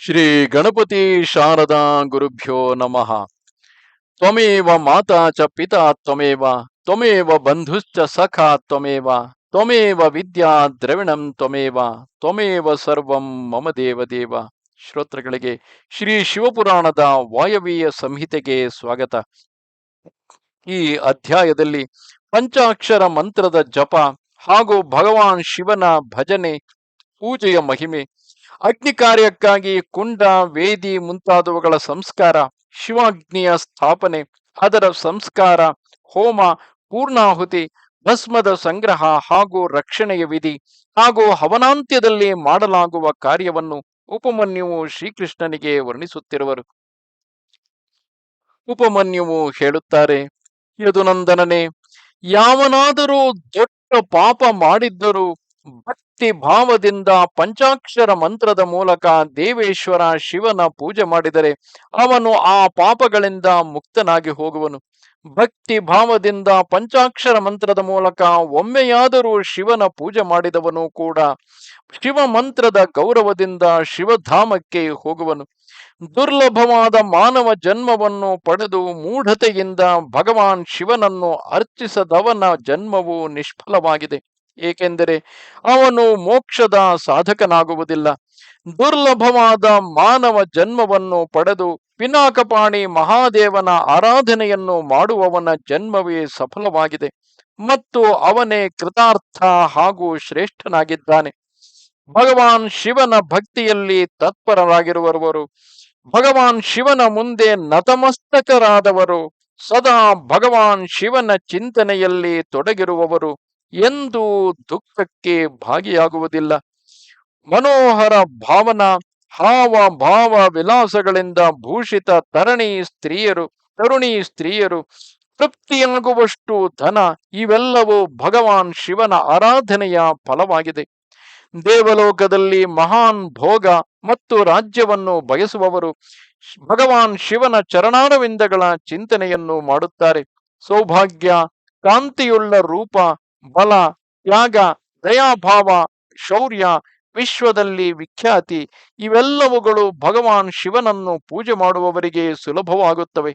ಶ್ರೀ ಗಣಪತಿ ಶಾರದಾ ಗುರುಭ್ಯೋ ನಮಃ. ತ್ವಮೇವ ಮಾತಾ ಚ ಪಿತಾ ತ್ವಮೇವ ತ್ವಮೇವ ಬಂಧುಶ್ಚ ಸಖಾ ತ್ವಮೇವ ತ್ವಮೇವ ವಿದ್ಯಾ ದ್ರವಿಣಂ ತ್ವಮೇವ ತ್ವಮೇವ ಸರ್ವಂ ಮಮ ದೇವ ದೇವ. ಶ್ರೋತೃಗಳಿಗೆ ಶ್ರೀ ಶಿವಪುರಾಣದ ವಾಯವೀಯ ಸಂಹಿತೆಗೆ ಸ್ವಾಗತ. ಈ ಅಧ್ಯಾಯದಲ್ಲಿ ಪಂಚಾಕ್ಷರ ಮಂತ್ರದ ಜಪ ಹಾಗೂ ಭಗವಾನ್ ಶಿವನ ಭಜನೆ, ಪೂಜೆಯ ಮಹಿಮೆ ಅಗ್ನಿ ಕಾರ್ಯಕ್ಕಾಗಿ ಕುಂಡ, ವೇದಿ ಮುಂತಾದವುಗಳ ಸಂಸ್ಕಾರ, ಶಿವಾಗ್ನಿಯ ಸ್ಥಾಪನೆ, ಅದರ ಸಂಸ್ಕಾರ, ಹೋಮ, ಪೂರ್ಣಾಹುತಿ, ಭಸ್ಮದ ಸಂಗ್ರಹ ಹಾಗೂ ರಕ್ಷಣೆಯ ವಿಧಿ ಹಾಗೂ ಹವನಾಂತ್ಯದಲ್ಲಿ ಮಾಡಲಾಗುವ ಕಾರ್ಯವನ್ನು ಉಪಮನ್ಯುವು ಶ್ರೀಕೃಷ್ಣನಿಗೆ ವರ್ಣಿಸುತ್ತಿರುವರು. ಉಪಮನ್ಯುವು ಹೇಳುತ್ತಾರೆ, ಯದುನಂದನನೇ, ಯಾವನಾದರೂ ದೊಡ್ಡ ಪಾಪ ಮಾಡಿದ್ದರೂ ಭಕ್ತಿ ಭಾವದಿಂದ ಪಂಚಾಕ್ಷರ ಮಂತ್ರದ ಮೂಲಕ ದೇವೇಶ್ವರ ಶಿವನ ಪೂಜೆ ಮಾಡಿದರೆ ಅವನು ಆ ಪಾಪಗಳಿಂದ ಮುಕ್ತನಾಗಿ ಹೋಗುವನು. ಭಕ್ತಿ ಭಾವದಿಂದ ಪಂಚಾಕ್ಷರ ಮಂತ್ರದ ಮೂಲಕ ಒಮ್ಮೆಯಾದರೂ ಶಿವನ ಪೂಜೆ ಮಾಡಿದವನು ಕೂಡ ಶಿವ ಮಂತ್ರದ ಗೌರವದಿಂದ ಶಿವಧಾಮಕ್ಕೆ ಹೋಗುವನು. ದುರ್ಲಭವಾದ ಮಾನವ ಜನ್ಮವನ್ನು ಪಡೆದು ಮೂಢತೆಯಿಂದ ಭಗವಾನ್ ಶಿವನನ್ನು ಅರ್ಚಿಸದವನ ಜನ್ಮವು ನಿಷ್ಫಲವಾಗಿದೆ. ಏಕೆಂದರೆ ಅವನು ಮೋಕ್ಷದ ಸಾಧಕನಾಗುವುದಿಲ್ಲ. ದುರ್ಲಭವಾದ ಮಾನವ ಜನ್ಮವನ್ನು ಪಡೆದು ಪಿನಾಕಪಾಣಿ ಮಹಾದೇವನ ಆರಾಧನೆಯನ್ನು ಮಾಡುವವನ ಜನ್ಮವೇ ಸಫಲವಾಗಿದೆ ಮತ್ತು ಅವನೇ ಕೃತಾರ್ಥ ಹಾಗೂ ಶ್ರೇಷ್ಠನಾಗಿದ್ದಾನೆ. ಭಗವಾನ್ ಶಿವನ ಭಕ್ತಿಯಲ್ಲಿ ತತ್ಪರರಾಗಿರುವವರು, ಭಗವಾನ್ ಶಿವನ ಮುಂದೆ ನತಮಸ್ತಕರಾದವರು, ಸದಾ ಭಗವಾನ್ ಶಿವನ ಚಿಂತನೆಯಲ್ಲಿ ತೊಡಗಿರುವವರು. ಎಂದು ದುಃಖಕ್ಕೆ ಭಾಗಿಯಾಗುವುದಿಲ್ಲ. ಮನೋಹರ ಭಾವನಾ, ಹಾವ ಭಾವ ವಿಲಾಸಗಳಿಂದ ಭೂಷಿತ ತರಣಿ ಸ್ತ್ರೀಯರು, ತರುಣಿ ಸ್ತ್ರೀಯರು, ತೃಪ್ತಿಯಾಗುವಷ್ಟು ಧನ, ಇವೆಲ್ಲವೂ ಭಗವಾನ್ ಶಿವನ ಆರಾಧನೆಯ ಫಲವಾಗಿದೆ. ದೇವಲೋಕದಲ್ಲಿ ಮಹಾನ್ ಭೋಗ ಮತ್ತು ರಾಜ್ಯವನ್ನು ಬಯಸುವವರು ಭಗವಾನ್ ಶಿವನ ಚರಣಾರವಿಂದಗಳ ಚಿಂತನೆಯನ್ನು ಮಾಡುತ್ತಾರೆ. ಸೌಭಾಗ್ಯ, ಕಾಂತಿಯುಳ್ಳ ರೂಪ ಬಲ, ತ್ಯಾಗ, ದಯಾಭಾವ, ಶೌರ್ಯ, ವಿಶ್ವದಲ್ಲಿ ವಿಖ್ಯಾತಿ ಇವೆಲ್ಲವುಗಳು ಭಗವಾನ್ ಶಿವನನ್ನು ಪೂಜೆ ಮಾಡುವವರಿಗೆ ಸುಲಭವಾಗುತ್ತವೆ.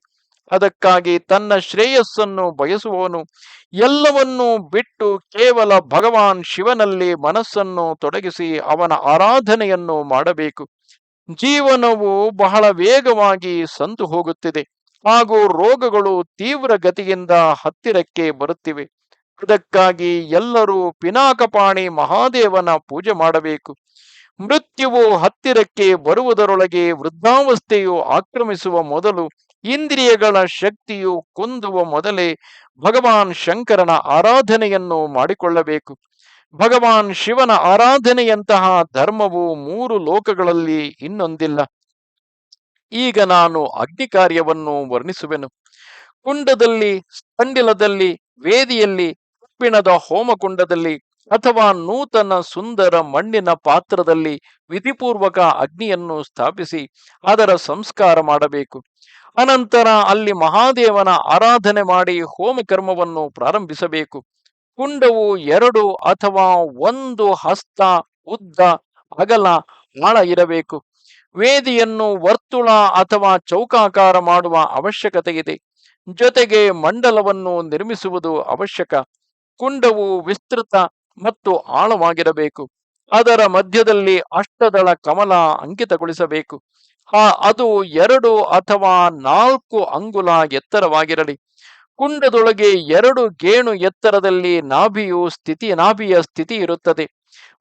ಅದಕ್ಕಾಗಿ ತನ್ನ ಶ್ರೇಯಸ್ಸನ್ನು ಬಯಸುವವನು ಎಲ್ಲವನ್ನೂ ಬಿಟ್ಟು ಕೇವಲ ಭಗವಾನ್ ಶಿವನಲ್ಲಿ ಮನಸ್ಸನ್ನು ತೊಡಗಿಸಿ ಅವನ ಆರಾಧನೆಯನ್ನು ಮಾಡಬೇಕು. ಜೀವನವು ಬಹಳ ವೇಗವಾಗಿ ಸಂತು ಹೋಗುತ್ತಿದೆ ಹಾಗೂ ರೋಗಗಳು ತೀವ್ರ ಗತಿಯಿಂದ ಹತ್ತಿರಕ್ಕೆ ಬರುತ್ತಿವೆ. ಅದಕ್ಕಾಗಿ ಎಲ್ಲರೂ ಪಿನಾಕಪಾಣಿ ಮಹಾದೇವನ ಪೂಜೆ ಮಾಡಬೇಕು. ಮೃತ್ಯುವು ಹತ್ತಿರಕ್ಕೆ ಬರುವುದರೊಳಗೆ ವೃದ್ಧಾವಸ್ಥೆಯು ಆಕ್ರಮಿಸುವ ಮೊದಲು ಇಂದ್ರಿಯಗಳ ಶಕ್ತಿಯು ಕುಂದುವ ಮೊದಲೇ ಭಗವಾನ್ ಶಂಕರನ ಆರಾಧನೆಯನ್ನು ಮಾಡಿಕೊಳ್ಳಬೇಕು. ಭಗವಾನ್ ಶಿವನ ಆರಾಧನೆಯಂತಹ ಧರ್ಮವು ಮೂರು ಲೋಕಗಳಲ್ಲಿ ಇನ್ನೊಂದಿಲ್ಲ. ಈಗ ನಾನು ಅಗ್ನಿ ಕಾರ್ಯವನ್ನು ವರ್ಣಿಸುವೆನು. ಕುಂಡದಲ್ಲಿ, ಸ್ಪಂಡಿಲದಲ್ಲಿ, ವೇದಿಯಲ್ಲಿ ಕಬ್ಬಿಣದ ಹೋಮಕುಂಡದಲ್ಲಿ ಅಥವಾ ನೂತನ ಸುಂದರ ಮಣ್ಣಿನ ಪಾತ್ರದಲ್ಲಿ ವಿಧಿಪೂರ್ವಕ ಅಗ್ನಿಯನ್ನು ಸ್ಥಾಪಿಸಿ ಅದರ ಸಂಸ್ಕಾರ ಮಾಡಬೇಕು. ಅನಂತರ ಅಲ್ಲಿ ಮಹಾದೇವನ ಆರಾಧನೆ ಮಾಡಿ ಹೋಮಕರ್ಮವನ್ನು ಪ್ರಾರಂಭಿಸಬೇಕು. ಕುಂಡವು ಎರಡು ಅಥವಾ ಒಂದು ಹಸ್ತ, ಉದ್ದ ಅಗಲ ಆಳ ಇರಬೇಕು. ವೇದಿಯನ್ನು ವರ್ತುಳ ಅಥವಾ ಚೌಕಾಕಾರ ಮಾಡುವ ಅವಶ್ಯಕತೆ ಇದೆ ಜೊತೆಗೆ ಮಂಡಲವನ್ನು ನಿರ್ಮಿಸುವುದು ಅವಶ್ಯಕ. ಕುಂಡವು ವಿಸ್ತೃತ ಮತ್ತು ಆಳವಾಗಿರಬೇಕು. ಅದರ ಮಧ್ಯದಲ್ಲಿ ಅಷ್ಟದಳ ಕಮಲ ಅಂಕಿತಗೊಳಿಸಬೇಕು. ಆ, ಅದು ಎರಡು ಅಥವಾ ನಾಲ್ಕು ಅಂಗುಲ ಎತ್ತರವಾಗಿರಲಿ. ಕುಂಡದೊಳಗೆ ಎರಡು ಗೇಣು ಎತ್ತರದಲ್ಲಿ ನಾಭಿಯು ಸ್ಥಿತಿ, ನಾಭಿಯ ಸ್ಥಿತಿ ಇರುತ್ತದೆ.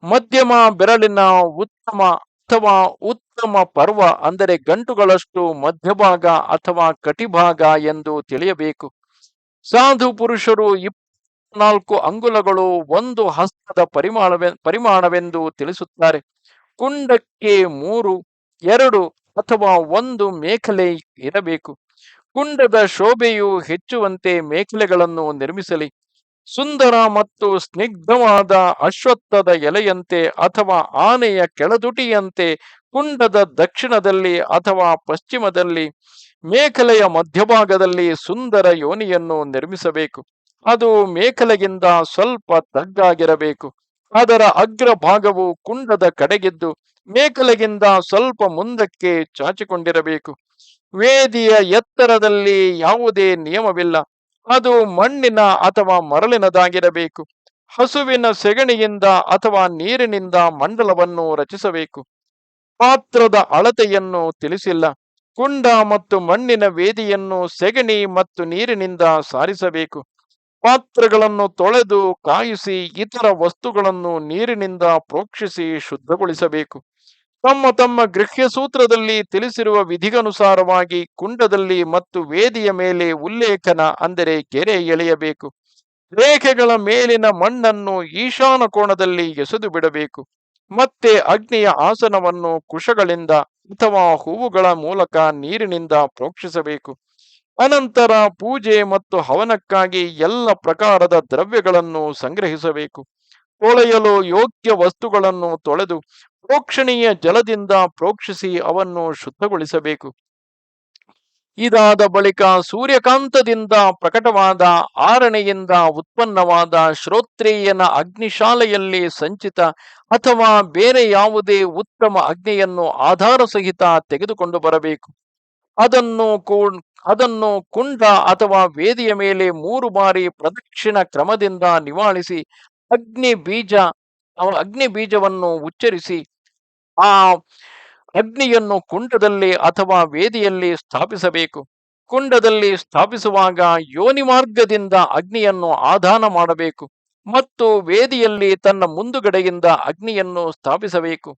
ಮಧ್ಯಮ ಬೆರಳಿನ ಉತ್ತಮ ಅಥವಾ ಉತ್ತಮ ಪರ್ವ ಅಂದರೆ ಗಂಟುಗಳಷ್ಟು ಮಧ್ಯಭಾಗ ಅಥವಾ ಕಟಿಭಾಗ ಎಂದು ತಿಳಿಯಬೇಕು. ಸಾಧು ಪುರುಷರು ಇಪ್ಪತ್ನಾಲ್ಕು ಅಂಗುಲಗಳು ಒಂದು ಹಸ್ತದ ಪರಿಮಾಣವೆ, ಪರಿಮಾಣವೆಂದು ತಿಳಿಸುತ್ತಾರೆ. ಕುಂಡಕ್ಕೆ ಮೂರು, ಎರಡು ಅಥವಾ ಒಂದು ಮೇಖಲೆ ಇರಬೇಕು. ಕುಂಡದ ಶೋಭೆಯು ಹೆಚ್ಚುವಂತೆ ಮೇಖಲೆಗಳನ್ನು ನಿರ್ಮಿಸಲಿ. ಸುಂದರ ಮತ್ತು ಸ್ನಿಗ್ಧವಾದ ಅಶ್ವತ್ಥದ ಎಲೆಯಂತೆ ಅಥವಾ ಆನೆಯ ಕೆಳದುಟಿಯಂತೆ ಕುಂಡದ ದಕ್ಷಿಣದಲ್ಲಿ ಅಥವಾ ಪಶ್ಚಿಮದಲ್ಲಿ ಮೇಖಲೆಯ ಮಧ್ಯಭಾಗದಲ್ಲಿ ಸುಂದರ ಯೋನಿಯನ್ನು ನಿರ್ಮಿಸಬೇಕು. ಅದು ಮೇಖಲೆಗಿಂದ ಸ್ವಲ್ಪ ತಗ್ಗಾಗಿರಬೇಕು. ಅದರ ಅಗ್ರಭಾಗವು ಕುಂಡದ ಕಡೆಗಿದ್ದು ಮೇಕಲೆಗಿಂತ ಸ್ವಲ್ಪ ಮುಂದಕ್ಕೆ ಚಾಚಿಕೊಂಡಿರಬೇಕು. ವೇದಿಯ ಎತ್ತರದಲ್ಲಿ ಯಾವುದೇ ನಿಯಮವಿಲ್ಲ. ಅದು ಮಣ್ಣಿನ ಅಥವಾ ಮರಳಿನದಾಗಿರಬೇಕು. ಹಸುವಿನ ಸೆಗಣಿಯಿಂದ ಅಥವಾ ನೀರಿನಿಂದ ಮಂಡಲವನ್ನು ರಚಿಸಬೇಕು. ಪಾತ್ರದ ಅಳತೆಯನ್ನು ತಿಳಿಸಿಲ್ಲ. ಕುಂಡ ಮತ್ತು ಮಣ್ಣಿನ ವೇದಿಯನ್ನು ಸೆಗಣಿ ಮತ್ತು ನೀರಿನಿಂದ ಸಾರಿಸಬೇಕು. ಪಾತ್ರಗಳನ್ನು ತೊಳೆದು ಕಾಯಿಸಿ ಇತರ ವಸ್ತುಗಳನ್ನು ನೀರಿನಿಂದ ಪ್ರೋಕ್ಷಿಸಿ ಶುದ್ಧಗೊಳಿಸಬೇಕು. ತಮ್ಮ ತಮ್ಮ ಗೃಹ್ಯ ಸೂತ್ರದಲ್ಲಿ ತಿಳಿಸಿರುವ ವಿಧಿಗನುಸಾರವಾಗಿ ಕುಂಡದಲ್ಲಿ ಮತ್ತು ವೇದಿಯ ಮೇಲೆ ಉಲ್ಲೇಖನ ಅಂದರೆ ಕೆರೆ ಎಳೆಯಬೇಕು. ರೇಖೆಗಳ ಮೇಲಿನ ಮಣ್ಣನ್ನು ಈಶಾನ ಕೋಣದಲ್ಲಿ ಎಸೆದು ಬಿಡಬೇಕು. ಮತ್ತೆ ಅಗ್ನಿಯ ಆಸನವನ್ನು ಕುಶಗಳಿಂದ ಅಥವಾ ಹೂವುಗಳ ಮೂಲಕ ನೀರಿನಿಂದ ಪ್ರೋಕ್ಷಿಸಬೇಕು. ಅನಂತರ ಪೂಜೆ ಮತ್ತು ಹವನಕ್ಕಾಗಿ ಎಲ್ಲ ಪ್ರಕಾರದ ದ್ರವ್ಯಗಳನ್ನು ಸಂಗ್ರಹಿಸಬೇಕು. ತೊಳೆಯಲು ಯೋಗ್ಯ ವಸ್ತುಗಳನ್ನು ತೊಳೆದು ಪ್ರೋಕ್ಷಣೀಯ ಜಲದಿಂದ ಪ್ರೋಕ್ಷಿಸಿ ಅವನ್ನು ಶುದ್ಧಗೊಳಿಸಬೇಕು. ಇದಾದ ಬಳಿಕ ಸೂರ್ಯಕಾಂತದಿಂದ ಪ್ರಕಟವಾದ ಆರಣೆಯಿಂದ ಉತ್ಪನ್ನವಾದ ಶ್ರೋತ್ರೇಯನ ಅಗ್ನಿಶಾಲೆಯಲ್ಲಿ ಸಂಚಿತ ಅಥವಾ ಬೇರೆ ಯಾವುದೇ ಉತ್ತಮ ಅಗ್ನಿಯನ್ನು ಆಧಾರ ಸಹಿತ ತೆಗೆದುಕೊಂಡು ಬರಬೇಕು. ಅದನ್ನು ಅದನ್ನು ಕುಂಡ ಅಥವಾ ವೇದಿಯ ಮೇಲೆ ಮೂರು ಬಾರಿ ಪ್ರದಕ್ಷಿಣ ಕ್ರಮದಿಂದ ನಿವಾಳಿಸಿ ಅಗ್ನಿ ಬೀಜ ಅಗ್ನಿ ಬೀಜವನ್ನು ಉಚ್ಚರಿಸಿ ಆ ಅಗ್ನಿಯನ್ನು ಕುಂಡದಲ್ಲಿ ಅಥವಾ ವೇದಿಯಲ್ಲಿ ಸ್ಥಾಪಿಸಬೇಕು. ಕುಂಡದಲ್ಲಿ ಸ್ಥಾಪಿಸುವಾಗ ಯೋನಿ ಮಾರ್ಗದಿಂದ ಅಗ್ನಿಯನ್ನು ಆಧಾನ ಮಾಡಬೇಕು ಮತ್ತು ವೇದಿಯಲ್ಲಿ ತನ್ನ ಮುಂದುಗಡೆಯಿಂದ ಅಗ್ನಿಯನ್ನು ಸ್ಥಾಪಿಸಬೇಕು.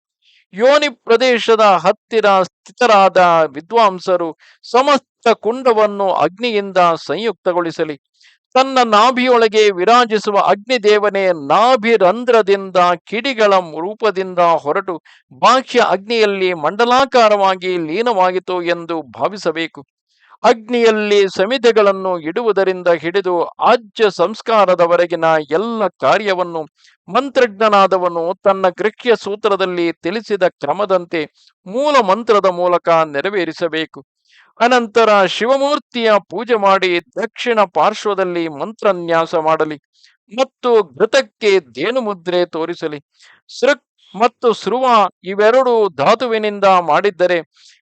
ಯೋನಿ ಪ್ರದೇಶದ ಹತ್ತಿರ ಸ್ಥಿತರಾದ ವಿದ್ವಾಂಸರು ಸಮಸ್ತ ಕುಂಡವನ್ನು ಅಗ್ನಿಯಿಂದ ಸಂಯುಕ್ತಗೊಳಿಸಲಿ. ತನ್ನ ನಾಭಿಯೊಳಗೆ ವಿರಾಜಿಸುವ ಅಗ್ನಿ ದೇವನೇ ನಾಭಿರಂಧ್ರದಿಂದ ಕಿಡಿಗಳ ರೂಪದಿಂದ ಹೊರಟು ಬಾಹ್ಯ ಅಗ್ನಿಯಲ್ಲಿ ಮಂಡಲಾಕಾರವಾಗಿ ಲೀನವಾಯಿತು ಎಂದು ಭಾವಿಸಬೇಕು. ಅಗ್ನಿಯಲ್ಲಿ ಸಮಿತೆಗಳನ್ನು ಇಡುವುದರಿಂದ ಹಿಡಿದು ಆಜ್ಯ ಸಂಸ್ಕಾರದವರೆಗಿನ ಎಲ್ಲ ಕಾರ್ಯವನ್ನು ಮಂತ್ರಜ್ಞನಾದವನು ತನ್ನ ಗೃಹ್ಯ ಸೂತ್ರದಲ್ಲಿ ತಿಳಿಸಿದ ಕ್ರಮದಂತೆ ಮೂಲ ಮಂತ್ರದ ಮೂಲಕ ನೆರವೇರಿಸಬೇಕು. ಅನಂತರ ಶಿವಮೂರ್ತಿಯ ಪೂಜೆ ಮಾಡಿ ದಕ್ಷಿಣ ಪಾರ್ಶ್ವದಲ್ಲಿ ಮಂತ್ರನ್ಯಾಸ ಮಾಡಲಿ ಮತ್ತು ಘೃತಕ್ಕೆ ಧೇನು ಮುದ್ರೆ ತೋರಿಸಲಿ. ಸೃಕ್ ಮತ್ತು ಸೃವ ಇವೆರಡು ಧಾತುವಿನಿಂದ ಮಾಡಿದ್ದರೆ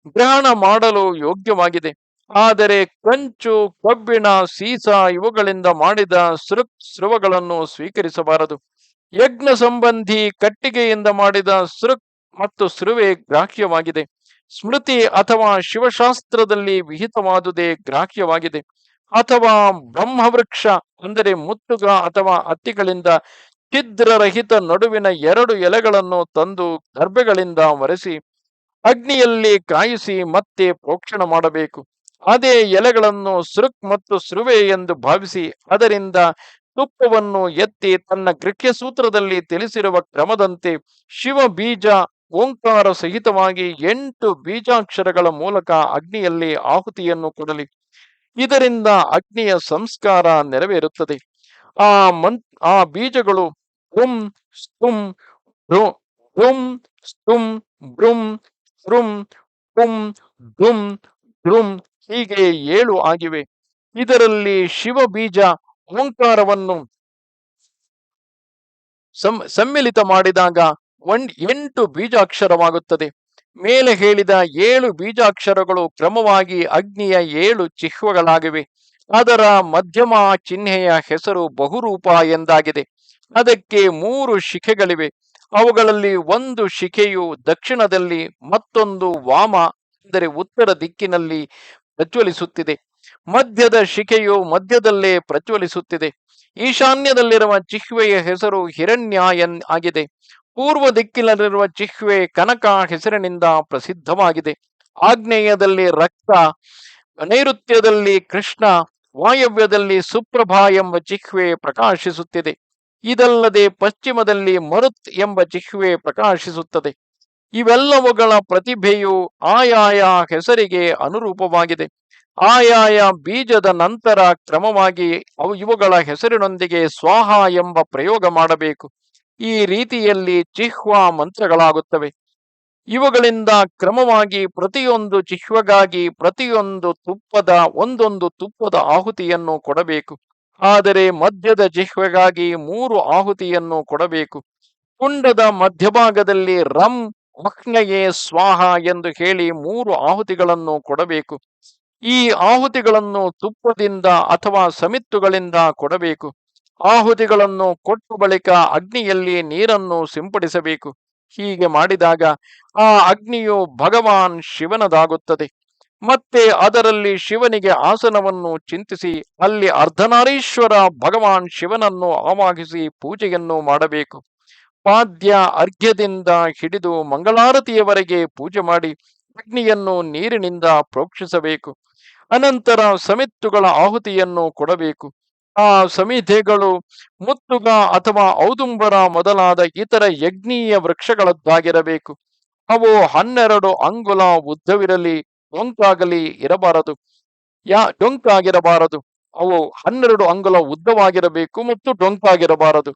ಗ್ರಹಣ ಮಾಡಲು ಯೋಗ್ಯವಾಗಿದೆ. ಆದರೆ ಕಂಚು, ಕಬ್ಬಿಣ, ಸೀಸ ಇವುಗಳಿಂದ ಮಾಡಿದ ಸೃಕ್ ಸೃವಗಳನ್ನು ಸ್ವೀಕರಿಸಬಾರದು. ಯಜ್ಞ ಸಂಬಂಧಿ ಕಟ್ಟಿಗೆಯಿಂದ ಮಾಡಿದ ಸೃಕ್ ಮತ್ತು ಸೃವೆ ಗ್ರಾಹ್ಯವಾಗಿದೆ. ಸ್ಮೃತಿ ಅಥವಾ ಶಿವಶಾಸ್ತ್ರದಲ್ಲಿ ವಿಹಿತವಾದುದೇ ಗ್ರಾಹ್ಯವಾಗಿದೆ. ಅಥವಾ ಬ್ರಹ್ಮವೃಕ್ಷ ಅಂದರೆ ಮುತ್ತುಗ ಅಥವಾ ಅತ್ತಿಗಳಿಂದ ಛಿದ್ರರಹಿತ ನಡುವಿನ ಎರಡು ಎಲೆಗಳನ್ನು ತಂದು ಗರ್ಭೆಗಳಿಂದ ಒರೆಸಿ ಅಗ್ನಿಯಲ್ಲಿ ಕಾಯಿಸಿ ಮತ್ತೆ ಪ್ರೋಕ್ಷಣ ಮಾಡಬೇಕು. ಅದೇ ಎಲೆಗಳನ್ನು ಸೃಕ್ ಮತ್ತು ಸೃವೆ ಎಂದು ಭಾವಿಸಿ ಅದರಿಂದ ತುಪ್ಪವನ್ನು ಎತ್ತಿ ತನ್ನ ಗೃಹ್ಯ ಸೂತ್ರದಲ್ಲಿ ತಿಳಿಸಿರುವ ಕ್ರಮದಂತೆ ಶಿವ ಬೀಜ, ಓಂಕಾರ ಸಹಿತವಾಗಿ ಎಂಟು ಬೀಜಾಕ್ಷರಗಳ ಮೂಲಕ ಅಗ್ನಿಯಲ್ಲಿ ಆಹುತಿಯನ್ನು ಕೊಡಲಿ. ಇದರಿಂದ ಅಗ್ನಿಯ ಸಂಸ್ಕಾರ ನೆರವೇರುತ್ತದೆ. ಆ ಮನ್ ಆ ಬೀಜಗಳು ಹುಂ ಸ್ತುಂ ಹುಂ ಸ್ತುಂ ಭ್ರುಂ ಸೃಂ ಹುಂ, ಧುಂ ಧ್ರುಂ ಹೀಗೆ ಏಳು ಆಗಿವೆ. ಇದರಲ್ಲಿ ಶಿವ ಬೀಜ ಓಂಕಾರವನ್ನು ಸಮ್ ಸಮ್ಮಿಲಿತ ಮಾಡಿದಾಗ ಒನ್, ಎಂಟು ಬೀಜಾಕ್ಷರವಾಗುತ್ತದೆ. ಮೇಲೆ ಹೇಳಿದ ಏಳು ಬೀಜಾಕ್ಷರಗಳು ಕ್ರಮವಾಗಿ ಅಗ್ನಿಯ ಏಳು ಚಿಹ್ವಗಳಾಗಿವೆ. ಅದರ ಮಧ್ಯಮ ಚಿಹ್ನೆಯ ಹೆಸರು ಬಹುರೂಪ ಎಂದಾಗಿದೆ. ಅದಕ್ಕೆ ಮೂರು ಶಿಖೆಗಳಿವೆ. ಅವುಗಳಲ್ಲಿ ಒಂದು ಶಿಖೆಯು ದಕ್ಷಿಣದಲ್ಲಿ ಮತ್ತೊಂದು ವಾಮ, ಅಂದರೆ ಉತ್ತರ ದಿಕ್ಕಿನಲ್ಲಿ ಪ್ರಜ್ವಲಿಸುತ್ತಿದೆ. ಮಧ್ಯದ ಶಿಖೆಯು ಮಧ್ಯದಲ್ಲೇ ಪ್ರಜ್ವಲಿಸುತ್ತಿದೆ. ಈಶಾನ್ಯದಲ್ಲಿರುವ ಚಿಹ್ವೆಯ ಹೆಸರು ಹಿರಣ್ಯ ಎನ್ ಆಗಿದೆ. ಪೂರ್ವ ದಿಕ್ಕಿನಲ್ಲಿರುವ ಚಿಹ್ವೆ ಕನಕ ಹೆಸರಿನಿಂದ ಪ್ರಸಿದ್ಧವಾಗಿದೆ. ಆಗ್ನೇಯದಲ್ಲಿ ರಕ್ತ, ನೈಋತ್ಯದಲ್ಲಿ ಕೃಷ್ಣ, ವಾಯವ್ಯದಲ್ಲಿ ಸುಪ್ರಭಾ ಎಂಬ ಚಿಹ್ವೆ ಪ್ರಕಾಶಿಸುತ್ತಿದೆ. ಇದಲ್ಲದೆ ಪಶ್ಚಿಮದಲ್ಲಿ ಮರುತ್ ಎಂಬ ಚಿಹ್ವೆ ಪ್ರಕಾಶಿಸುತ್ತದೆ. ಇವೆಲ್ಲವುಗಳ ಪ್ರತಿಭೆಯು ಆಯಾಯ ಹೆಸರಿಗೆ ಅನುರೂಪವಾಗಿದೆ. ಆಯಾಯ ಬೀಜದ ನಂತರ ಕ್ರಮವಾಗಿ ಅವು ಇವುಗಳ ಹೆಸರಿನೊಂದಿಗೆ ಸ್ವಾಹ ಎಂಬ ಪ್ರಯೋಗ ಮಾಡಬೇಕು. ಈ ರೀತಿಯಲ್ಲಿ ಚಿಹ್ವಾ ಮಂತ್ರಗಳಾಗುತ್ತವೆ. ಇವುಗಳಿಂದ ಕ್ರಮವಾಗಿ ಪ್ರತಿಯೊಂದು ಚಿಹ್ವಗಾಗಿ ಪ್ರತಿಯೊಂದು ತುಪ್ಪದ ಒಂದೊಂದು ತುಪ್ಪದ ಆಹುತಿಯನ್ನು ಕೊಡಬೇಕು. ಆದರೆ ಮಧ್ಯದ ಜಿಹ್ವೆಗಾಗಿ ಮೂರು ಆಹುತಿಯನ್ನು ಕೊಡಬೇಕು. ಕುಂಡದ ಮಧ್ಯಭಾಗದಲ್ಲಿ ರಂ ಅಗ್ನಯೇ ಸ್ವಾಹ ಎಂದು ಹೇಳಿ ಮೂರು ಆಹುತಿಗಳನ್ನು ಕೊಡಬೇಕು. ಈ ಆಹುತಿಗಳನ್ನು ತುಪ್ಪದಿಂದ ಅಥವಾ ಸಮಿತ್ತುಗಳಿಂದ ಕೊಡಬೇಕು. ಆಹುತಿಗಳನ್ನು ಕೊಟ್ಟು ಬಳಿಕ ಅಗ್ನಿಯಲ್ಲಿ ನೀರನ್ನು ಸಿಂಪಡಿಸಬೇಕು. ಹೀಗೆ ಮಾಡಿದಾಗ ಆ ಅಗ್ನಿಯು ಭಗವಾನ್ ಶಿವನದಾಗುತ್ತದೆ. ಮತ್ತೆ ಅದರಲ್ಲಿ ಶಿವನಿಗೆ ಆಸನವನ್ನು ಚಿಂತಿಸಿ ಅಲ್ಲಿ ಅರ್ಧನಾರೀಶ್ವರ ಭಗವಾನ್ ಶಿವನನ್ನು ಆವಾಹಿಸಿ ಪೂಜೆಯನ್ನು ಮಾಡಬೇಕು. ಪಾದ್ಯ ಅರ್ಘ್ಯದಿಂದ ಹಿಡಿದು ಮಂಗಳಾರತಿಯವರೆಗೆ ಪೂಜೆ ಮಾಡಿ ಅಗ್ನಿಯನ್ನು ನೀರಿನಿಂದ ಪ್ರೋಕ್ಷಿಸಬೇಕು. ಅನಂತರ ಸಮಿತ್ತುಗಳ ಆಹುತಿಯನ್ನು ಕೊಡಬೇಕು. ಆ ಸಮಿತೆಗಳು ಮುತ್ತುಗ ಅಥವಾ ಔದುಂಬರ ಮೊದಲಾದ ಇತರ ಯಜ್ಞೀಯ ವೃಕ್ಷಗಳದ್ದಾಗಿರಬೇಕು. ಅವು ಹನ್ನೆರಡು ಅಂಗುಲ ಉದ್ದವಿರಲಿ, ಡೊಂಕಾಗಲಿ ಇರಬಾರದು. ಯಾ, ಡೊಂಕಾಗಿರಬಾರದು. ಅವು ಹನ್ನೆರಡು ಅಂಗುಲ ಉದ್ದವಾಗಿರಬೇಕು ಮತ್ತು ಡೊಂಕಾಗಿರಬಾರದು.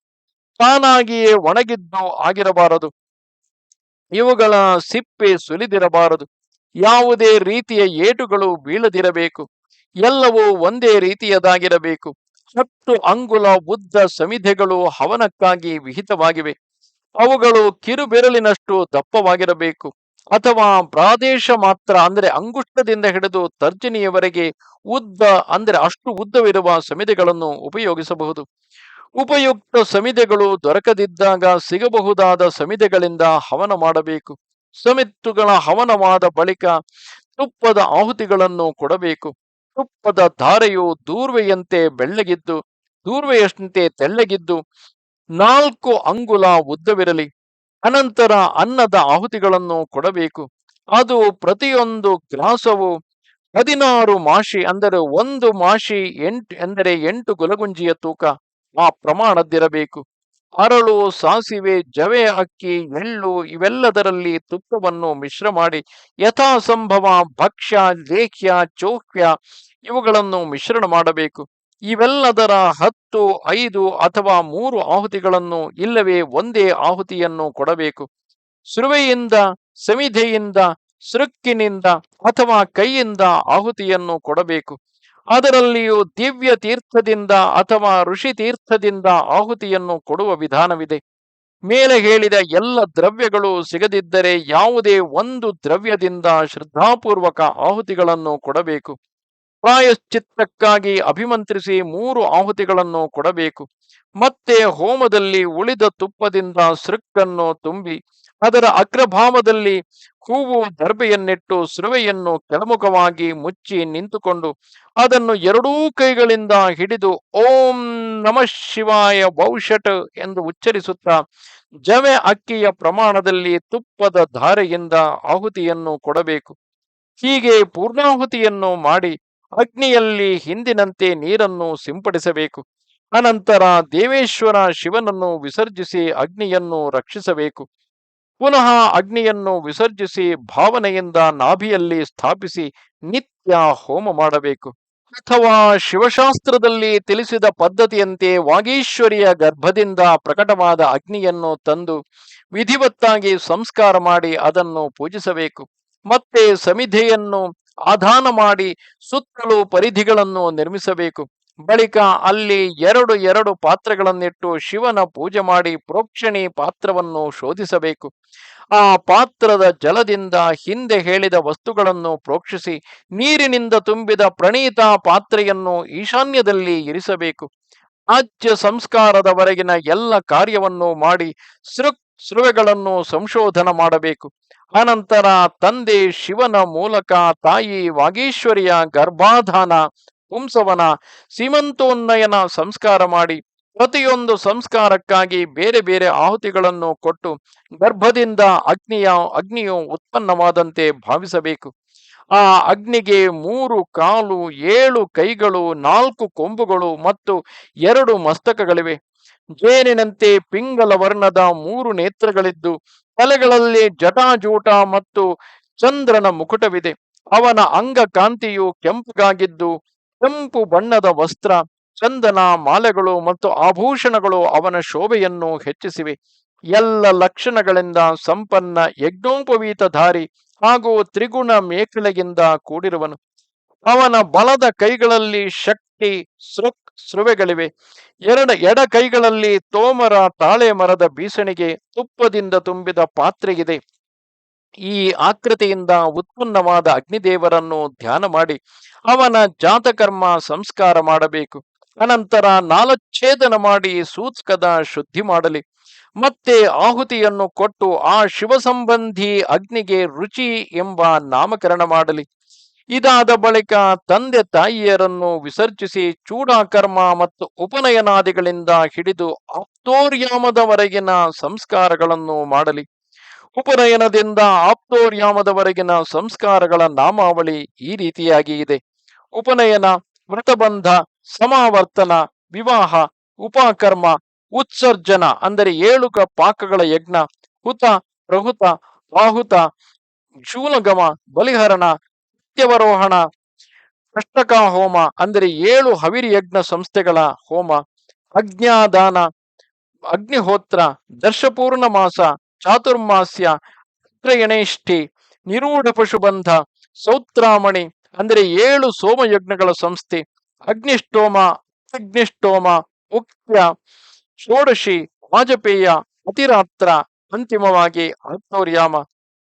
ತಾನಾಗಿಯೇ ಒಣಗಿದ್ದು ಆಗಿರಬಾರದು. ಇವುಗಳ ಸಿಪ್ಪೆ ಸುಲಿದಿರಬಾರದು. ಯಾವುದೇ ರೀತಿಯ ಏಟುಗಳು ಬೀಳದಿರಬೇಕು. ಎಲ್ಲವೂ ಒಂದೇ ರೀತಿಯದಾಗಿರಬೇಕು. ಹತ್ತು ಅಂಗುಲ ಉದ್ದ ಸಮಿಧೆಗಳು ಹವನಕ್ಕಾಗಿ ವಿಹಿತವಾಗಿವೆ. ಅವುಗಳು ಕಿರುಬೆರಳಿನಷ್ಟು ದಪ್ಪವಾಗಿರಬೇಕು. ಅಥವಾ ಪ್ರಾದೇಶ ಮಾತ್ರ ಅಂದರೆ ಅಂಗುಷ್ಟದಿಂದ ಹಿಡಿದು ತರ್ಜನಿಯವರೆಗೆ ಉದ್ದ ಅಂದರೆ ಅಷ್ಟು ಉದ್ದವಿರುವ ಸಮಿಧೆಗಳನ್ನು ಉಪಯೋಗಿಸಬಹುದು. ಉಪಯುಕ್ತ ಸಮಿಧೆಗಳು ದೊರಕದಿದ್ದಾಗ ಸಿಗಬಹುದಾದ ಸಮಿಧೆಗಳಿಂದ ಹವನ ಮಾಡಬೇಕು. ಸಮಿತ್ತುಗಳ ಹವನವಾದ ಬಳಿಕ ತುಪ್ಪದ ಆಹುತಿಗಳನ್ನು ಕೊಡಬೇಕು. ತುಪ್ಪದ ಧಾರೆಯು ದೂರ್ವೆಯಂತೆ ಬೆಳ್ಳಗಿದ್ದು ದೂರ್ವೆಯಷ್ಟಂತೆ ತೆಳ್ಳಗಿದ್ದು, ನಾಲ್ಕು ಅಂಗುಲ ಉದ್ದವಿರಲಿ. ಅನಂತರ ಅನ್ನದ ಆಹುತಿಗಳನ್ನು ಕೊಡಬೇಕು. ಅದು ಪ್ರತಿಯೊಂದು ಗ್ರಾಸವು ಹದಿನಾರು ಮಾಷಿ ಅಂದರೆ ಒಂದು ಮಾಷಿ ಎಂಟು ಎಂದರೆ ಎಂಟು ಗುಲಗುಂಜಿಯ ತೂಕ ಆ ಪ್ರಮಾಣದ್ದಿರಬೇಕು. ಅರಳು ಸಾಸಿವೆ, ಜವೆ, ಅಕ್ಕಿ, ಎಳ್ಳು ಇವೆಲ್ಲದರಲ್ಲಿ ತುಪ್ಪವನ್ನು ಮಿಶ್ರ ಮಾಡಿ ಯಥಾಸಂಭವ ಭಕ್ಷ್ಯ, ಲೇಖ್ಯ ಚೋಕ್ಯ ಇವುಗಳನ್ನು ಮಿಶ್ರಣ ಮಾಡಬೇಕು. ಇವೆಲ್ಲದರ ಹತ್ತು, ಐದು ಅಥವಾ ಮೂರು ಆಹುತಿಗಳನ್ನು ಇಲ್ಲವೇ ಒಂದೇ ಆಹುತಿಯನ್ನು ಕೊಡಬೇಕು. ಸುರುವೆಯಿಂದ ಸಮಿಧೆಯಿಂದ ಸೃಕ್ಕಿನಿಂದ ಅಥವಾ ಕೈಯಿಂದ ಆಹುತಿಯನ್ನು ಕೊಡಬೇಕು. ಅದರಲ್ಲಿಯೂ ದಿವ್ಯ ತೀರ್ಥದಿಂದ ಅಥವಾ ಋಷಿ ತೀರ್ಥದಿಂದ ಆಹುತಿಯನ್ನು ಕೊಡುವ ವಿಧಾನವಿದೆ. ಮೇಲೆ ಹೇಳಿದ ಎಲ್ಲ ದ್ರವ್ಯಗಳು ಸಿಗದಿದ್ದರೆ ಯಾವುದೇ ಒಂದು ದ್ರವ್ಯದಿಂದ ಶ್ರದ್ಧಾಪೂರ್ವಕ ಆಹುತಿಗಳನ್ನು ಕೊಡಬೇಕು. ಪ್ರಾಯಶ್ಚಿತ್ತಕ್ಕಾಗಿ ಅಭಿಮಂತ್ರಿಸಿ ಮೂರು ಆಹುತಿಗಳನ್ನು ಕೊಡಬೇಕು. ಮತ್ತೆ ಹೋಮದಲ್ಲಿ ಉಳಿದ ತುಪ್ಪದಿಂದ ಸೃಕ್ಕನ್ನು ತುಂಬಿ, ಅದರ ಅಗ್ರಭಾಮದಲ್ಲಿ ಹೂವು ದರ್ಬೆಯನ್ನಿಟ್ಟು ಸುರುವೆಯನ್ನು ಕೆಳಮುಖವಾಗಿ ಮುಚ್ಚಿ ನಿಂತುಕೊಂಡು ಅದನ್ನು ಎರಡೂ ಕೈಗಳಿಂದ ಹಿಡಿದು ಓಂ ನಮಃ ಶಿವಾಯ ಬಹುಷಟ್ ಎಂದು ಉಚ್ಚರಿಸುತ್ತಾ, ಜವೆ ಅಕ್ಕಿಯ ಪ್ರಮಾಣದಲ್ಲಿ ತುಪ್ಪದ ಧಾರೆಯಿಂದ ಆಹುತಿಯನ್ನು ಕೊಡಬೇಕು. ಹೀಗೆ ಪೂರ್ಣಾಹುತಿಯನ್ನು ಮಾಡಿ ಅಗ್ನಿಯಲ್ಲಿ ಹಿಂದಿನಂತೆ ನೀರನ್ನು ಸಿಂಪಡಿಸಬೇಕು. ಅನಂತರ ದೇವೇಶ್ವರ ಶಿವನನ್ನು ವಿಸರ್ಜಿಸಿ ಅಗ್ನಿಯನ್ನು ರಕ್ಷಿಸಬೇಕು. ಪುನಃ ಅಗ್ನಿಯನ್ನು ವಿಸರ್ಜಿಸಿ ಭಾವನೆಯಿಂದ ನಾಭಿಯಲ್ಲಿ ಸ್ಥಾಪಿಸಿ ನಿತ್ಯ ಹೋಮ ಮಾಡಬೇಕು. ಅಥವಾ ಶಿವಶಾಸ್ತ್ರದಲ್ಲಿ ತಿಳಿಸಿದ ಪದ್ಧತಿಯಂತೆ ವಾಗೀಶ್ವರಿಯ ಗರ್ಭದಿಂದ ಪ್ರಕಟವಾದ ಅಗ್ನಿಯನ್ನು ತಂದು ವಿಧಿವತ್ತಾಗಿ ಸಂಸ್ಕಾರ ಮಾಡಿ ಅದನ್ನು ಪೂಜಿಸಬೇಕು. ಮತ್ತೆ ಸಮಿಧೆಯನ್ನು ಆಧಾನ ಮಾಡಿ ಸುತ್ತಲೂ ಪರಿಧಿಗಳನ್ನು ನಿರ್ಮಿಸಬೇಕು. ಬಳಿಕ ಅಲ್ಲಿ ಎರಡು ಎರಡು ಪಾತ್ರಗಳನ್ನಿಟ್ಟು ಶಿವನ ಪೂಜೆ ಮಾಡಿ ಪ್ರೋಕ್ಷಣಿ ಪಾತ್ರವನ್ನು ಶೋಧಿಸಬೇಕು. ಆ ಪಾತ್ರದ ಜಲದಿಂದ ಹಿಂದೆ ಹೇಳಿದ ವಸ್ತುಗಳನ್ನು ಪ್ರೋಕ್ಷಿಸಿ ನೀರಿನಿಂದ ತುಂಬಿದ ಪ್ರಣೀತ ಪಾತ್ರೆಯನ್ನು ಈಶಾನ್ಯದಲ್ಲಿ ಇರಿಸಬೇಕು. ಆಜ್ಯ ಸಂಸ್ಕಾರದವರೆಗಿನ ಎಲ್ಲ ಕಾರ್ಯವನ್ನು ಮಾಡಿ ಸೃಕ್ ಸೃವೆಗಳನ್ನು ಸಂಶೋಧನ ಮಾಡಬೇಕು. ಅನಂತರ ತಂದೆ ಶಿವನ ಮೂಲಕ ತಾಯಿ ವಾಗೀಶ್ವರಿಯ ಗರ್ಭಾಧಾನ ಪುಂಸವನ ಸೀಮಂತೋನ್ನಯನ ಸಂಸ್ಕಾರ ಮಾಡಿ ಪ್ರತಿಯೊಂದು ಸಂಸ್ಕಾರಕ್ಕಾಗಿ ಬೇರೆ ಬೇರೆ ಆಹುತಿಗಳನ್ನು ಕೊಟ್ಟು ಗರ್ಭದಿಂದ ಅಗ್ನಿಯ ಅಗ್ನಿಯು ಉತ್ಪನ್ನವಾದಂತೆ ಭಾವಿಸಬೇಕು. ಆ ಅಗ್ನಿಗೆ ಮೂರು ಕಾಲು ಏಳು ಕೈಗಳು ನಾಲ್ಕು ಕೊಂಬುಗಳು ಮತ್ತು ಎರಡು ಮಸ್ತಕಗಳಿವೆ. ಜೇನಿನಂತೆ ಪಿಂಗಲ ವರ್ಣದ ಮೂರು ನೇತ್ರಗಳಿದ್ದು ತಲೆಗಳಲ್ಲಿ ಜಟಾಜೂಟ ಮತ್ತು ಚಂದ್ರನ ಮುಕುಟವಿದೆ. ಅವನ ಅಂಗಕಾಂತಿಯು ಕೆಂಪುಗಾಗಿದ್ದು ಕೆಂಪು ಬಣ್ಣದ ವಸ್ತ್ರ, ಚಂದನ ಮಾಲೆಗಳು ಮತ್ತು ಆಭೂಷಣಗಳು ಅವನ ಶೋಭೆಯನ್ನು ಹೆಚ್ಚಿಸಿವೆ. ಎಲ್ಲ ಲಕ್ಷಣಗಳಿಂದ ಸಂಪನ್ನ ಯಜ್ಞೋಪವೀತಧಾರಿ ಹಾಗೂ ತ್ರಿಗುಣ ಮೇಖಲೆಯಿಂದ ಕೂಡಿರುವನು. ಅವನ ಬಲದ ಕೈಗಳಲ್ಲಿ ಶಕ್ತಿ, ಸೃಕ್ ಸೃವೆಗಳಿವೆ ಎರಡ ಎಡ ಕೈಗಳಲ್ಲಿ ತೋಮರ ತಾಳೆ ಮರದ ಬೀಸಣಿಗೆ ತುಪ್ಪದಿಂದ ತುಂಬಿದ ಪಾತ್ರೆಗಿದೆ ಈ ಆಕೃತಿಯಿಂದ ಉತ್ಪನ್ನವಾದ ಅಗ್ನಿದೇವರನ್ನು ಧ್ಯಾನ ಮಾಡಿ ಅವನ ಜಾತಕರ್ಮ ಸಂಸ್ಕಾರ ಮಾಡಬೇಕು. ಅನಂತರ ನಾಲಚ್ಛೇದನ ಮಾಡಿ ಸೂತ್ಕದ ಶುದ್ಧಿ ಮಾಡಲಿ. ಮತ್ತೆ ಆಹುತಿಯನ್ನು ಕೊಟ್ಟು ಆ ಶಿವ ಸಂಬಂಧಿ ಅಗ್ನಿಗೆ ರುಚಿ ಎಂಬ ನಾಮಕರಣ ಮಾಡಲಿ. ಇದಾದ ಬಳಿಕ ತಂದೆ ತಾಯಿಯರನ್ನು ವಿಸರ್ಜಿಸಿ ಚೂಡಾಕರ್ಮ ಮತ್ತು ಉಪನಯನಾದಿಗಳಿಂದ ಹಿಡಿದು ಆಪ್ತೋರ್ಯಾಮದವರೆಗಿನ ಸಂಸ್ಕಾರಗಳನ್ನು ಮಾಡಲಿ. ಉಪನಯನದಿಂದ ಆಪ್ತೋರ್ಯಾಮದವರೆಗಿನ ಸಂಸ್ಕಾರಗಳ ನಾಮಾವಳಿ ಈ ರೀತಿಯಾಗಿ ಇದೆ. ಉಪನಯನ ವ್ರತಬಂಧ ಸಮಾವರ್ತನ, ವಿವಾಹ, ಉಪಕರ್ಮ, ಉತ್ಸರ್ಜನ ಅಂದರೆ ಏಳು ಪಾಕಗಳ ಯಜ್ಞ. ಹುತ, ಪ್ರಹುತ, ಆಹುತ, ಶೂಲಗಮ, ಬಲಿಹರಣ, ನಿತ್ಯವರೋಹಣ ಕಷ್ಟಕ ಹೋಮ ಅಂದರೆ ಏಳು ಹವಿರಿ ಯಜ್ಞ ಸಂಸ್ಥೆಗಳ ಹೋಮ. ಅಜ್ಞಾದಾನ, ಅಗ್ನಿಹೋತ್ರ ದರ್ಶಪೂರ್ಣ ಮಾಸ ಚಾತುರ್ಮಾಸ್ಯ, ತ್ರಯಣೇಷ್ಠಿ, ನಿರೂಢ ಪಶುಬಂಧ, ಸೌತ್ರಾಮಣಿ, ಅಂದರೆ ಏಳು ಸೋಮಯಜ್ಞಗಳ ಸಂಸ್ಥೆ, ಅಗ್ನಿಷ್ಠೋಮ ಅಗ್ನಿಷ್ಠೋಮ ಉಕ್ತ್ಯ ಷೋಡಶಿ, ವಾಜಪೇಯ, ಅತಿರಾತ್ರ, ಅಂತಿಮವಾಗಿ ಆತ್ಮರ್ಯಾಮ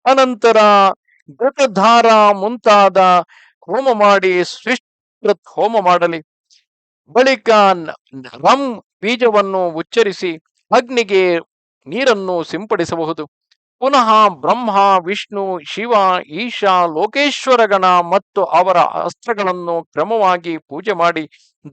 ಅನಂತರ ಗತಧಾರ ಮುಂತಾದ ಹೋಮ ಮಾಡಿ ಸೃಷ್ಟ್ ಹೋಮ ಮಾಡಲಿ. ಬಳಿಕ ರಂ ಬೀಜವನ್ನು ಉಚ್ಚರಿಸಿ ಅಗ್ನಿಗೆ ನೀರನ್ನು ಸಿಂಪಡಿಸಬಹುದು. ಪುನಃ ಬ್ರಹ್ಮ, ವಿಷ್ಣು, ಶಿವ, ಈಶಾ, ಲೋಕೇಶ್ವರಗಣ ಮತ್ತು ಅವರ ಅಸ್ತ್ರಗಳನ್ನು ಕ್ರಮವಾಗಿ ಪೂಜೆ ಮಾಡಿ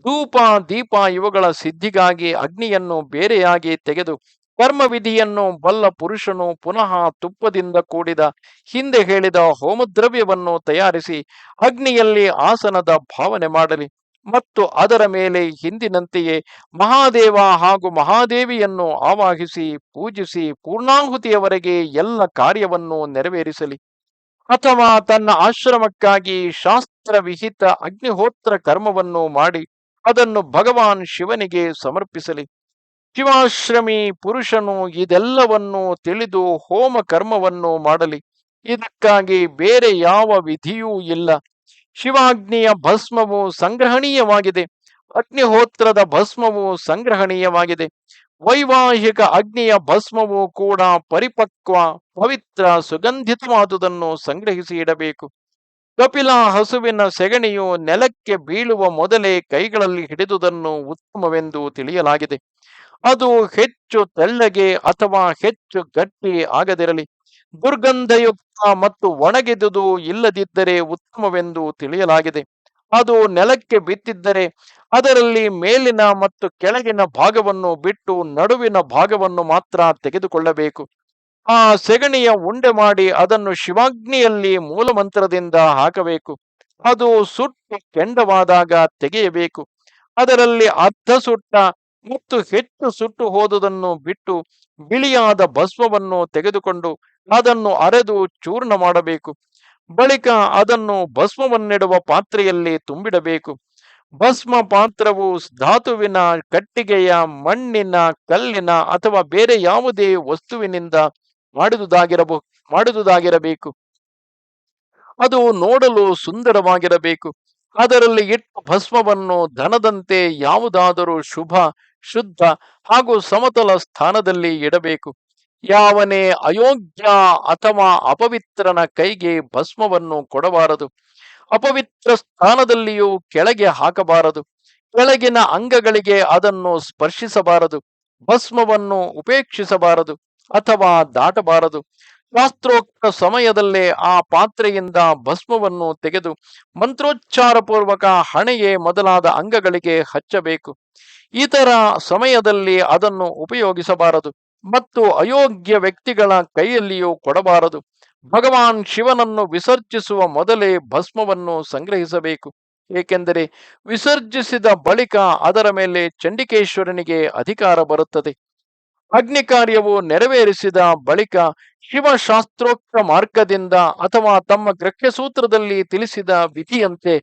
ಧೂಪ, ದೀಪ ಇವುಗಳ ಸಿದ್ಧಿಗಾಗಿ ಅಗ್ನಿಯನ್ನು ಬೇರೆಯಾಗಿ ತೆಗೆದು ಕರ್ಮವಿಧಿಯನ್ನು ಬಲ್ಲ ಪುರುಷನು ಪುನಃ ತುಪ್ಪದಿಂದ ಕೂಡಿದ ಹಿಂದೆ ಹೇಳಿದ ಹೋಮದ್ರವ್ಯವನ್ನು ತಯಾರಿಸಿ ಅಗ್ನಿಯಲ್ಲಿ ಆಸನದ ಭಾವನೆ ಮಾಡಲಿ. ಮತ್ತು ಅದರ ಮೇಲೆ ಹಿಂದಿನಂತೆಯೇ ಮಹಾದೇವ ಹಾಗೂ ಮಹಾದೇವಿಯನ್ನು ಆವಾಹಿಸಿ, ಪೂಜಿಸಿ, ಪೂರ್ಣಾಹುತಿಯವರೆಗೆ ಎಲ್ಲ ಕಾರ್ಯವನ್ನು ನೆರವೇರಿಸಲಿ. ಅಥವಾ ತನ್ನ ಆಶ್ರಮಕ್ಕಾಗಿ ಶಾಸ್ತ್ರ ವಿಹಿತ ಅಗ್ನಿಹೋತ್ರ ಕರ್ಮವನ್ನು ಮಾಡಿ, ಅದನ್ನು ಭಗವಾನ್ ಶಿವನಿಗೆ ಸಮರ್ಪಿಸಲಿ. ಶಿವಾಶ್ರಮಿ ಪುರುಷನು ಇದೆಲ್ಲವನ್ನು ತಿಳಿದು ಹೋಮ ಕರ್ಮವನ್ನು ಮಾಡಲಿ. ಇದಕ್ಕಾಗಿ ಬೇರೆ ಯಾವ ವಿಧಿಯೂ ಇಲ್ಲ. ಶಿವಾಗ್ನಿಯ ಭಸ್ಮವು ಸಂಗ್ರಹಣೀಯವಾಗಿದೆ. ಅಗ್ನಿಹೋತ್ರದ ಭಸ್ಮವು ಸಂಗ್ರಹಣೀಯವಾಗಿದೆ. ವೈವಾಹಿಕ ಅಗ್ನಿಯ ಭಸ್ಮವು ಕೂಡ ಪರಿಪಕ್ವ, ಪವಿತ್ರ, ಸುಗಂಧಿತವಾದುದನ್ನು ಸಂಗ್ರಹಿಸಿ ಇಡಬೇಕು. ಕಪಿಲ ಹಸುವಿನ ಸೆಗಣಿಯು ನೆಲಕ್ಕೆ ಬೀಳುವ ಮೊದಲೇ ಕೈಗಳಲ್ಲಿ ಹಿಡಿದುದನ್ನು ಉತ್ತಮವೆಂದು ತಿಳಿಯಲಾಗಿದೆ. ಅದು ಹೆಚ್ಚು ತೆಳ್ಳಗೆ ಅಥವಾ ಹೆಚ್ಚು ಗಟ್ಟಿ ಆಗದಿರಲಿ. ದುರ್ಗಂಧಯುಕ್ತ ಮತ್ತು ಒಣಗಿದುದು ಇಲ್ಲದಿದ್ದರೆ ಉತ್ತಮವೆಂದು ತಿಳಿಯಲಾಗಿದೆ. ಅದು ನೆಲಕ್ಕೆ ಬಿತ್ತಿದ್ದರೆ ಅದರಲ್ಲಿ ಮೇಲಿನ ಮತ್ತು ಕೆಳಗಿನ ಭಾಗವನ್ನು ಬಿಟ್ಟು ನಡುವಿನ ಭಾಗವನ್ನು ಮಾತ್ರ ತೆಗೆದುಕೊಳ್ಳಬೇಕು. ಆ ಸೆಗಣಿಯ ಉಂಡೆ ಮಾಡಿ ಅದನ್ನು ಶಿವಾಗ್ನಿಯಲ್ಲಿ ಮೂಲಮಂತ್ರದಿಂದ ಹಾಕಬೇಕು. ಅದು ಸುಟ್ಟು ಕೆಂಡವಾದಾಗ ತೆಗೆಯಬೇಕು. ಅದರಲ್ಲಿ ಅರ್ಧ ಸುಟ್ಟ ಮತ್ತು ಹೆಚ್ಚು ಸುಟ್ಟು ಹೋದುದನ್ನು ಬಿಟ್ಟು ಬಿಳಿಯಾದ ಭಸ್ಮವನ್ನು ತೆಗೆದುಕೊಂಡು ಅದನ್ನು ಅರೆದು ಚೂರ್ಣ ಮಾಡಬೇಕು. ಬಳಿಕ ಅದನ್ನು ಭಸ್ಮವನ್ನಿಡುವ ಪಾತ್ರೆಯಲ್ಲಿ ತುಂಬಿಡಬೇಕು. ಭಸ್ಮ ಪಾತ್ರವು ಧಾತುವಿನ ಕಟ್ಟಿಗೆಯ ಮಣ್ಣಿನ ಕಲ್ಲಿನ ಅಥವಾ ಬೇರೆ ಯಾವುದೇ ವಸ್ತುವಿನಿಂದ ಮಾಡಿದುದಾಗಿರಬಹು ಮಾಡಿದುದಾಗಿರಬೇಕು. ಅದು ನೋಡಲು ಸುಂದರವಾಗಿರಬೇಕು. ಅದರಲ್ಲಿ ಇಟ್ಟು ಭಸ್ಮವನ್ನು ಧನದಂತೆ ಯಾವುದಾದರೂ ಶುಭ ಶುದ್ಧ ಹಾಗೂ ಸಮತಲ ಸ್ಥಾನದಲ್ಲಿ ಇಡಬೇಕು. ಯಾವನೇ ಅಯೋಗ್ಯ ಅಥವಾ ಅಪವಿತ್ರನ ಕೈಗೆ ಭಸ್ಮವನ್ನು ಕೊಡಬಾರದು. ಅಪವಿತ್ರ ಸ್ಥಾನದಲ್ಲಿಯೂ ಕೆಳಗೆ ಹಾಕಬಾರದು. ಕೆಳಗಿನ ಅಂಗಗಳಿಗೆ ಅದನ್ನು ಸ್ಪರ್ಶಿಸಬಾರದು. ಭಸ್ಮವನ್ನು ಉಪೇಕ್ಷಿಸಬಾರದು ಅಥವಾ ದಾಟಬಾರದು. ಶಾಸ್ತ್ರೋಕ್ತ ಸಮಯದಲ್ಲೇ ಆ ಪಾತ್ರೆಯಿಂದ ಭಸ್ಮವನ್ನು ತೆಗೆದು ಮಂತ್ರೋಚ್ಚಾರ ಪೂರ್ವಕ ಹಣೆಗೆ ಮೊದಲಾದ ಅಂಗಗಳಿಗೆ ಹಚ್ಚಬೇಕು. ಇತರ ಸಮಯದಲ್ಲಿ ಅದನ್ನು ಉಪಯೋಗಿಸಬಾರದು ಮತ್ತು ಅಯೋಗ್ಯ ವ್ಯಕ್ತಿಗಳ ಕೈಯಲ್ಲಿಯೂ ಕೊಡಬಾರದು. ಭಗವಾನ್ ಶಿವನನ್ನು ವಿಸರ್ಜಿಸುವ ಮೊದಲೇ ಭಸ್ಮವನ್ನು ಸಂಗ್ರಹಿಸಬೇಕು. ಏಕೆಂದರೆ ವಿಸರ್ಜಿಸಿದ ಬಳಿಕ ಅದರ ಮೇಲೆ ಚಂಡಿಕೇಶ್ವರನಿಗೆ ಅಧಿಕಾರ ಬರುತ್ತದೆ. ಅಗ್ನಿ ಕಾರ್ಯವು ನೆರವೇರಿಸಿದ ಬಳಿಕ ಶಿವಶಾಸ್ತ್ರೋಕ್ತ ಮಾರ್ಗದಿಂದ ಅಥವಾ ತಮ್ಮ ಗ್ರಹ್ಯಸೂತ್ರದಲ್ಲಿ ತಿಳಿಸಿದ ವಿಧಿಯಂತೆ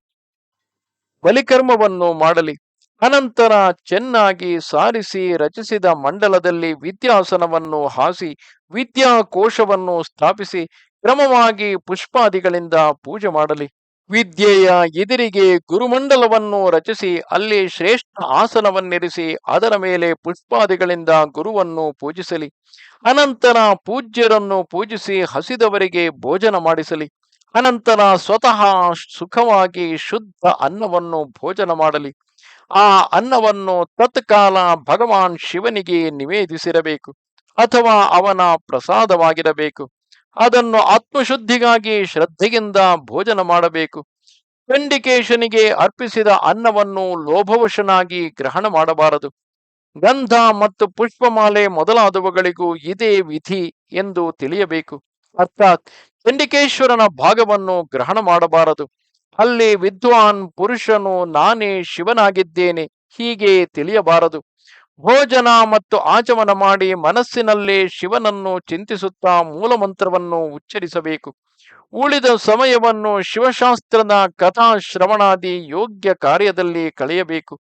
ಬಲಿಕರ್ಮವನ್ನು ಮಾಡಲಿ. ಅನಂತರ ಚೆನ್ನಾಗಿ ಸಾರಿಸಿ ರಚಿಸಿದ ಮಂಡಲದಲ್ಲಿ ವಿದ್ಯಾಸನವನ್ನು ಹಾಸಿ ವಿದ್ಯಾಕೋಶವನ್ನು ಸ್ಥಾಪಿಸಿ ಕ್ರಮವಾಗಿ ಪುಷ್ಪಾದಿಗಳಿಂದ ಪೂಜೆ ಮಾಡಲಿ. ವಿದ್ಯೆಯ ಎದುರಿಗೆ ಗುರುಮಂಡಲವನ್ನು ರಚಿಸಿ ಅಲ್ಲಿ ಶ್ರೇಷ್ಠ ಆಸನವನ್ನಿರಿಸಿ ಅದರ ಮೇಲೆ ಪುಷ್ಪಾದಿಗಳಿಂದ ಗುರುವನ್ನು ಪೂಜಿಸಲಿ. ಅನಂತರ ಪೂಜ್ಯರನ್ನು ಪೂಜಿಸಿ ಹಸಿದವರಿಗೆ ಭೋಜನ ಮಾಡಿಸಲಿ. ಅನಂತರ ಸ್ವತಃ ಸುಖವಾಗಿ ಶುದ್ಧ ಅನ್ನವನ್ನು ಭೋಜನ ಮಾಡಲಿ. ಆ ಅನ್ನವನ್ನು ತತ್ಕಾಲ ಭಗವಾನ್ ಶಿವನಿಗೆ ನಿವೇದಿಸಿರಬೇಕು ಅಥವಾ ಅವನ ಪ್ರಸಾದವಾಗಿರಬೇಕು. ಅದನ್ನು ಆತ್ಮಶುದ್ಧಿಗಾಗಿ ಶ್ರದ್ಧೆಯಿಂದ ಭೋಜನ ಮಾಡಬೇಕು. ಚಂಡಿಕೇಶನಿಗೆ ಅರ್ಪಿಸಿದ ಅನ್ನವನ್ನು ಲೋಭವಶನಾಗಿ ಗ್ರಹಣ ಮಾಡಬಾರದು. ಗಂಧ ಮತ್ತು ಪುಷ್ಪಮಾಲೆ ಮೊದಲಾದವುಗಳಿಗೂ ಇದೇ ವಿಧಿ ಎಂದು ತಿಳಿಯಬೇಕು. ಅರ್ಥಾತ್ ಚಂಡಿಕೇಶ್ವರನ ಭಾಗವನ್ನು ಗ್ರಹಣ ಮಾಡಬಾರದು. ಅಲ್ಲಿ ವಿದ್ವಾನ್ ಪುರುಷನು, ನಾನೇ ಶಿವನಾಗಿದ್ದೇನೆ, ಹೀಗೆ ತಿಳಿಯಬಾರದು. ಭೋಜನ ಮತ್ತು ಆಚಮನ ಮಾಡಿ ಮನಸ್ಸಿನಲ್ಲೇ ಶಿವನನ್ನು ಚಿಂತಿಸುತ್ತಾ ಮೂಲಮಂತ್ರವನ್ನು ಉಚ್ಚರಿಸಬೇಕು. ಉಳಿದ ಸಮಯವನ್ನು ಶಿವಶಾಸ್ತ್ರದ ಕಥಾ ಶ್ರವಣಾದಿ ಯೋಗ್ಯ ಕಾರ್ಯದಲ್ಲಿ ಕಳೆಯಬೇಕು.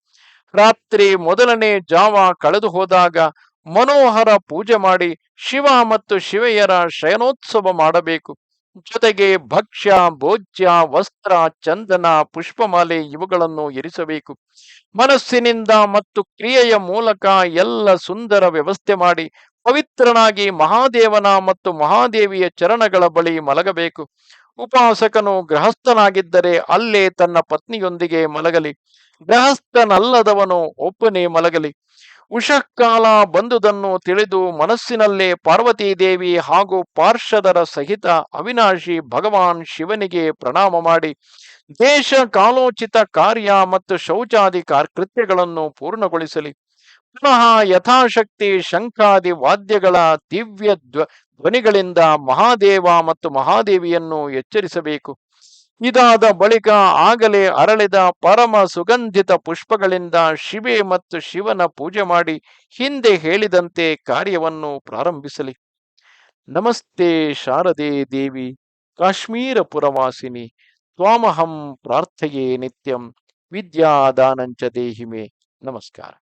ರಾತ್ರಿ ಮೊದಲನೇ ಜಾವ ಕಳೆದು ಹೋದಾಗ ಮನೋಹರ ಪೂಜೆ ಮಾಡಿ ಶಿವ ಮತ್ತು ಶಿವೆಯರ ಶಯನೋತ್ಸವ ಮಾಡಬೇಕು. ಜೊತೆಗೆ ಭಕ್ಷ್ಯ, ಭೋಜ್ಯ, ವಸ್ತ್ರ, ಚಂದನ, ಪುಷ್ಪಮಾಲೆ ಇವುಗಳನ್ನು ಇರಿಸಬೇಕು. ಮನಸ್ಸಿನಿಂದ ಮತ್ತು ಕ್ರಿಯೆಯ ಮೂಲಕ ಎಲ್ಲ ಸುಂದರ ವ್ಯವಸ್ಥೆ ಮಾಡಿ ಪವಿತ್ರನಾಗಿ ಮಹಾದೇವನ ಮತ್ತು ಮಹಾದೇವಿಯ ಚರಣಗಳ ಬಳಿ ಮಲಗಬೇಕು. ಉಪಾಸಕನು ಗೃಹಸ್ಥನಾಗಿದ್ದರೆ ಅಲ್ಲೇ ತನ್ನ ಪತ್ನಿಯೊಂದಿಗೆ ಮಲಗಲಿ. ಗೃಹಸ್ಥನಲ್ಲದವನು ಒಪ್ಪನೆ ಮಲಗಲಿ. ಉಷಃಕಾಲ ಬಂದುದನ್ನು ತಿಳಿದು ಮನಸ್ಸಿನಲ್ಲೇ ಪಾರ್ವತೀದೇವಿ ಹಾಗೂ ಪಾರ್ಷದರ ಸಹಿತ ಅವಿನಾಶಿ ಭಗವಾನ್ ಶಿವನಿಗೆ ಪ್ರಣಾಮ ಮಾಡಿ ದೇಶ ಕಾಲೋಚಿತ ಕಾರ್ಯ ಮತ್ತು ಶೌಚಾದಿ ಕೃತ್ಯಗಳನ್ನು ಪೂರ್ಣಗೊಳಿಸಲಿ. ಪುನಃ ಯಥಾಶಕ್ತಿ ಶಂಖಾದಿ ವಾದ್ಯಗಳ ದಿವ್ಯ ಧ್ವನಿಗಳಿಂದ ಮಹಾದೇವ ಮತ್ತು ಮಹಾದೇವಿಯನ್ನು ಎಚ್ಚರಿಸಬೇಕು. ಇದಾದ ಬಳಿಕ ಆಗಲೇ ಅರಳಿದ ಪರಮ ಸುಗಂಧಿತ ಪುಷ್ಪಗಳಿಂದ ಶಿವೆ ಮತ್ತು ಶಿವನ ಪೂಜೆ ಮಾಡಿ ಹಿಂದೆ ಹೇಳಿದಂತೆ ಕಾರ್ಯವನ್ನು ಪ್ರಾರಂಭಿಸಲಿ. ನಮಸ್ತೆ ಶಾರದೆ ದೇವಿ, ಕಾಶ್ಮೀರ ಪುರವಾಸಿನಿ, ತ್ವಾಮಹಂ ಪ್ರಾರ್ಥೆಯೇ ನಿತ್ಯಂ, ವಿದ್ಯಾದಾನಂಚ ದೇಹಿಮೆ. ನಮಸ್ಕಾರ.